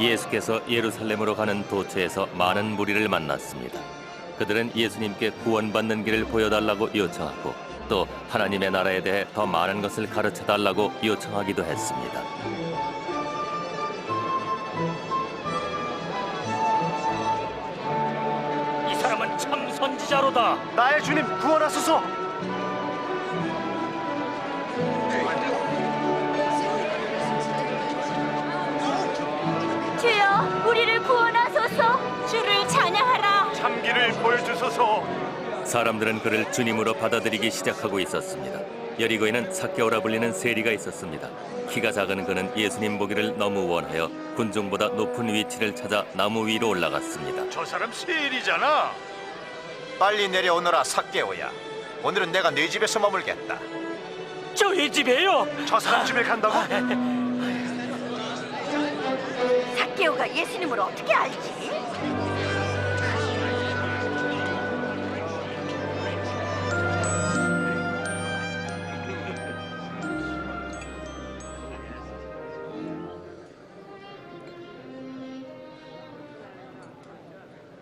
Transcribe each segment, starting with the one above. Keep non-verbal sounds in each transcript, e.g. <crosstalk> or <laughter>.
예수께서 예루살렘으로 가는 도처에서 많은 무리를 만났습니다. 그들은 예수님께 구원받는 길을 보여달라고 요청하고 또 하나님의 나라에 대해 더 많은 것을 가르쳐 달라고 요청하기도 했습니다. 이 사람은 참 선지자로다. 나의 주님 구원하소서. 참기를 보여주소서. 사람들은 그를 주님으로 받아들이기 시작하고 있었습니다. 여리고에는 사케오라 불리는 세리가 있었습니다. 키가 작은 그는 예수님 보기를 너무 원하여 군중보다 높은 위치를 찾아 나무 위로 올라갔습니다. 저 사람 세일이잖아. 빨리 내려오너라 삭개오야 오늘은 내가 네 집에서 머물겠다 저희 집에요. 저 사람 집에 간다고? 삭개오가 예수님을 어떻게 알지?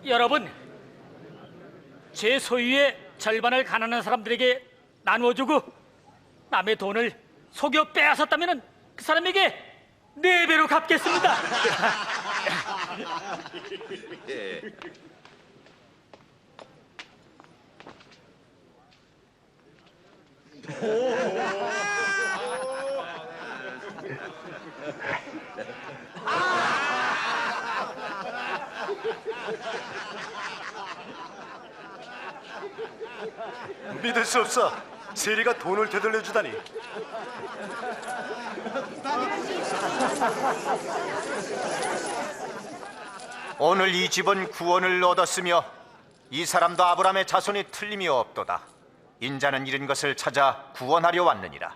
여러분, 제 소유의 절반을 가난한 사람들에게 나누어주고 남의 돈을 속여 빼앗았다면 그 사람에게 네 배로 갚겠습니다. <laughs> 믿을 수 없어. 세리가 돈을 되돌려 주다니. 오늘 이 집은 구원을 얻었으며 이 사람도 아브라함의 자손이 틀림이 없도다 인자는 잃은 것을 찾아 구원하려 왔느니라